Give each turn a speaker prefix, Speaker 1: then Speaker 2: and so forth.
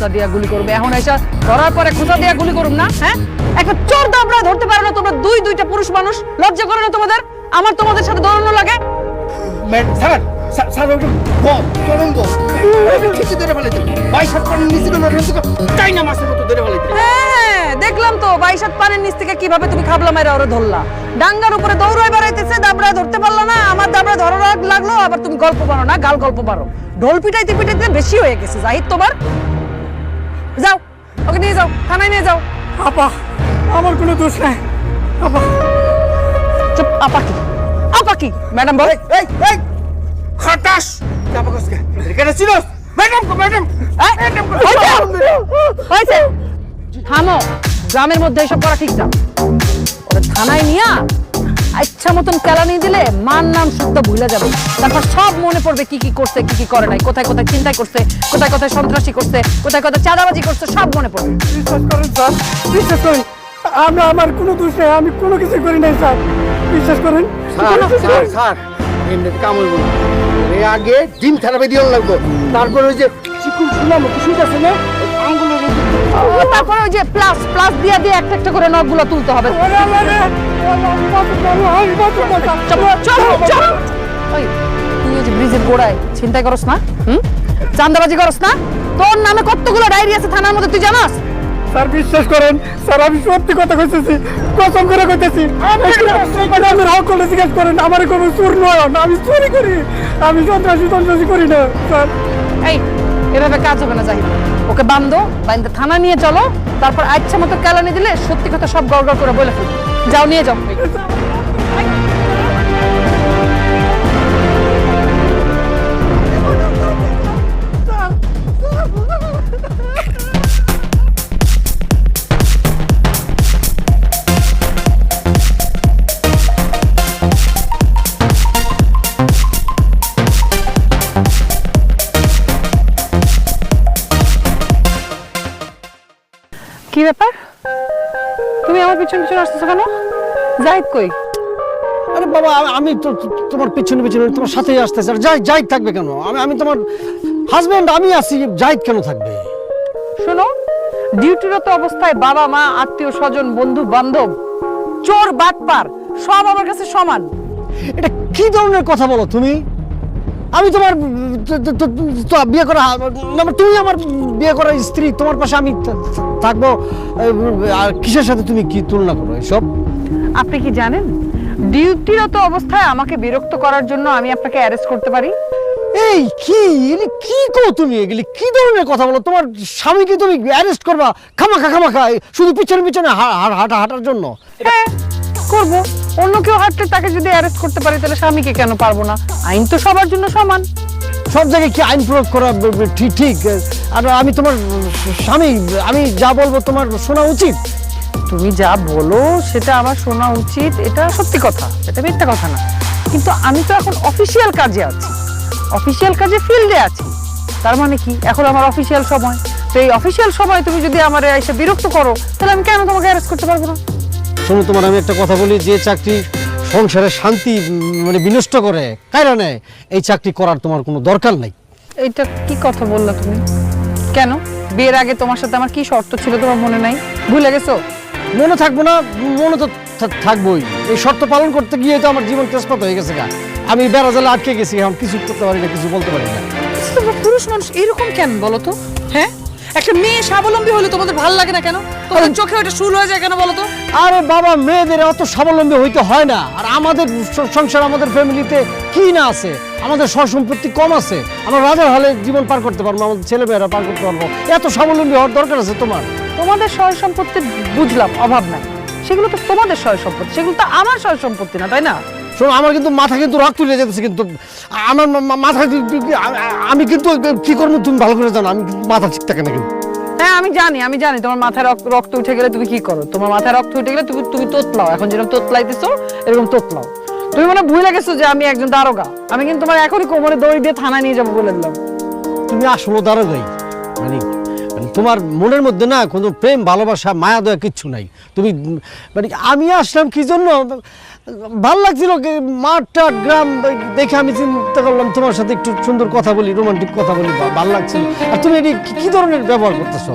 Speaker 1: করুম
Speaker 2: দিয়া গুলি করবে। এখন এসে ধরার পরে খুসা দিয়া গুলি করুম না হ্যাঁ? একটা চোর দাবড়া ধরতে পারো না তোমরা দুই দুইটা পুরুষ মানুষ। লজ্জা করে না তোমাদের? আমার তোমাদের সাথে দৌড়ানো লাগে?
Speaker 1: স্যার স্যার স্যার ওটা বম চরম বম কিছু ধরে ফেলাইতে ভাই সাত পানি নিচে কোনো রসিক তাই না মাছের মতো ধরে ফেলাইতে
Speaker 2: হ্যাঁ দেখলাম তো বাইশ হাত পানের নিচ থেকে কীভাবে তুমি খাবলা মেরে ওরে ধরলা। ডাঙ্গার উপরে দৌড়াই বেড়াইতেছে দাবড়া ধরতে পারলা না আমার দাবড়া ধরো লাগল আবার তুমি গল্প পারো না গাল গল্প পারো। ঢোল পিটাইতে পিটাইতে বেশি হয়ে গেছে জাহিদ তোমার? যাও ওকে নিয়ে যাও থানায় নিয়ে যাও।
Speaker 1: আপা আমার কোনো দোষ নাই। আপা।
Speaker 2: চুপ আপা কি? আপা কি? ম্যাডাম বল।
Speaker 1: এই এই খাটাস চাপা কসকে? এখানে ছিলস ম্যাডাম কো ম্যাডাম। ম্যাডাম কো
Speaker 2: হয়েছে? থামো গ্রামের মধ্যে এসব করা ঠিক না। থানায় নিয়া ইচ্ছা মতন কেলানি দিলে মান নাম শুদ্ধ ভুলে যাবে। তারপর সব মনে পড়বে কি কি করছে কি কি করে নাই কোথায় কোথায় চিন্তাই করছে কোথায় কোথায় সন্ত্রাসী করছে কোথায় কোথায় চাঁদাবাজি করছে সব মনে পড়বে।
Speaker 1: বিশ্বাস করেন স্যার বিশ্বাস করেন আমরা আমার কোনো দোষ নেই আমি কোনো কিছু করি নাই স্যার। বিশ্বাস করেন?
Speaker 3: স্যার স্যার এমনি কাম হইব আগে ডিম থেরাপি দিয়ে লাগবো। তারপরে ওই যে চিকুন শুনলাম কিছু আছে না
Speaker 2: তারপরে ওই যে প্লাস প্লাস দিয়ে দিয়ে একটা একটা করে নখগুলো তুলতে হবে। চল চল চল। ওই তুই ওই যে ব্রিজের গোড়ায় চিন্তাই করস না হুম? চান্দাবাজি করস না? তোর নামে কতগুলো ডায়েরি আছে থানার মধ্যে তুই জানাস?
Speaker 1: স্যার বিশ্বাস করেন স্যার আমি সত্যি কথা কইতেছি কসম করে কইতেছি। আমার হক করে জিজ্ঞেস করেন আমার কোনো চুর নয় আমি চুরি করি আমি সন্ত্রাসী সন্ত্রাসী করি না স্যার।
Speaker 2: এই এভাবে কাজ হবে না জাহিদ ওকে বান্ধো বান্ধে থানা নিয়ে চলো, তারপর আচ্ছা মতো কেলানি দিলে সত্যি কথা সব গড় করে বলে ফেলব। যাও, নিয়ে যাও। কি ব্যাপার? তুমি আমার পিছন পিছন আসতেছো কেন? জাহিদ কই?
Speaker 3: আরে বাবা আমি- তো তোমার পিছনে পিছনে তোমার সাথেই আসতেছি। আর যাই যাই থাকবে কেন? আমি আমি তোমার হাজবেন্ড আমি আছি যাইত কেন থাকবে?
Speaker 2: শোনো ডিউটিরত অবস্থায় বাবা মা আত্মীয় স্বজন বন্ধু বান্ধব চোর বাটপার সব আমার কাছে সমান।
Speaker 3: এটা কি ধরনের কথা বলো তুমি? আমি তোমার বিয়ে করা তুমি আমার বিয়ে করা স্ত্রী তোমার পাশে আমি থাকব। আর কিসের সাথে তুমি কি তুলনা করো এসব?
Speaker 2: আপনি কি জানেন? ডিউটিরত অবস্থায় আমাকে বিরক্ত করার জন্য আমি আপনাকে অ্যারেস্ট করতে পারি?
Speaker 3: এই কি? এগুলি কি কো তুমি এগুলি? কি ধরনের কথা বলো? তোমার স্বামীকে তুমি অ্যারেস্ট করবা? খামাখা খামাখা শুধু পিছনে পিছনে হাঁটা হাঁটার জন্য?
Speaker 2: হ্যাঁ। করব? অন্য কেউ হাঁটলে তাকে যদি অ্যারেস্ট করতে পারি তাহলে স্বামীকে কেন পারব না? আইন তো সবার জন্য সমান।
Speaker 3: সব জায়গায় কি আইন প্রয়োগ করা ঠিক ঠিক? আর আমি তোমার স্বামী আমি যা বলব তোমার শোনা উচিত।
Speaker 2: তুমি যা বলো সেটা আমার শোনা উচিত এটা সত্যি কথা এটা মিথ্যা কথা না। কিন্তু আমি তো এখন অফিসিয়াল কাজে আছি। অফিসিয়াল কাজে ফিল্ডে আছি। তার মানে কি? এখন আমার অফিসিয়াল সময়। তো এই অফিসিয়াল সময় তুমি যদি আমার এসে বিরক্ত করো তাহলে আমি কেন তোমাকে অ্যারেস্ট করতে পারব না?
Speaker 3: শোনো তোমার আমি একটা কথা বলি যে চাকরি সংসারের শান্তি মানে বিনষ্ট করে কারণ নেয় এই চাকরি করার তোমার কোনো দরকার নাই।
Speaker 2: এইটা কি কথা বললা তুমি? কেন? বিয়ের আগে তোমার সাথে আমার কি শর্ত ছিল তোমার মনে নাই? ভুলে গেছো?
Speaker 3: মনে থাকব না মনে তো থাকবোই। এই শর্ত পালন করতে গিয়ে তো আমার জীবন তেজপাত হয়ে গেছে গা। আমি বেড়া জালে আটকে গেছি এখন কিছু করতে পারি না কিছু বলতে পারি না।
Speaker 2: পুরুষ মানুষ এরকম কেন বলো তো? একটা মেয়ে স্বাবলম্বী হলে তোমাদের ভালো লাগে না কেন? তোমাদের চোখে ওটা শুরু হয়ে যায় কেন বলো তো?
Speaker 3: আরে বাবা মেয়েদের অত স্বাবলম্বী হইতে হয় না। আর আমাদের সংসার আমাদের ফ্যামিলিতে কি না আছে? আমাদের সম্পত্তি কম আছে। আমরা রাজার হলে জীবন পার করতে পারব আমাদের ছেলেমেয়েরা পার করতে পারব। এত স্বাবলম্বী হওয়ার দরকার আছে তোমার?
Speaker 2: তোমাদের সয় সম্পত্তি বুঝলাম অভাব নাই। সেগুলো তো তোমাদের সয় সম্পত্তি সেগুলো তো আমার সয় সম্পত্তি না তাই না?
Speaker 3: শোনো আমার কিন্তু মাথা কিন্তু রক্ত তুলে যেতেছে কিন্তু। আমার মাথা আমি কিন্তু কি করব তুমি ভালো করে জানো আমি কিন্তু মাথা ঠিক থাকে না কিন্তু।
Speaker 2: হ্যাঁ আমি জানি আমি জানি তোমার মাথায় রক্ত রক্ত উঠে গেলে তুমি কি করো? তোমার মাথায় রক্ত উঠে গেলে তুমি তুমি তোতলাও। এখন যেরকম তোতলাইতেছো এরকম তোতলাও। তুমি মানে ভুলে গেছো যে আমি একজন দারোগা। আমি কিন্তু তোমার এখনই কোমরে দড়ি দিয়ে থানায় নিয়ে যাব বলে দিলাম।
Speaker 3: তুমি আসলে দারোগাই। তোমার মনের মধ্যে না কোনো প্রেম ভালোবাসা মায়া দয়া কিচ্ছু নাই। তুমি মানে আমি আসলাম কি জন্য? ভালো লাগছিল কি, মাঠ টাট গ্রাম দেখে আমি চিন্তা করলাম তোমার সাথে একটু সুন্দর কথা বলি রোমান্টিক কথা বলি ভালো লাগছিল। আর তুমি এটি কি ধরনের ব্যবহার করতেছো?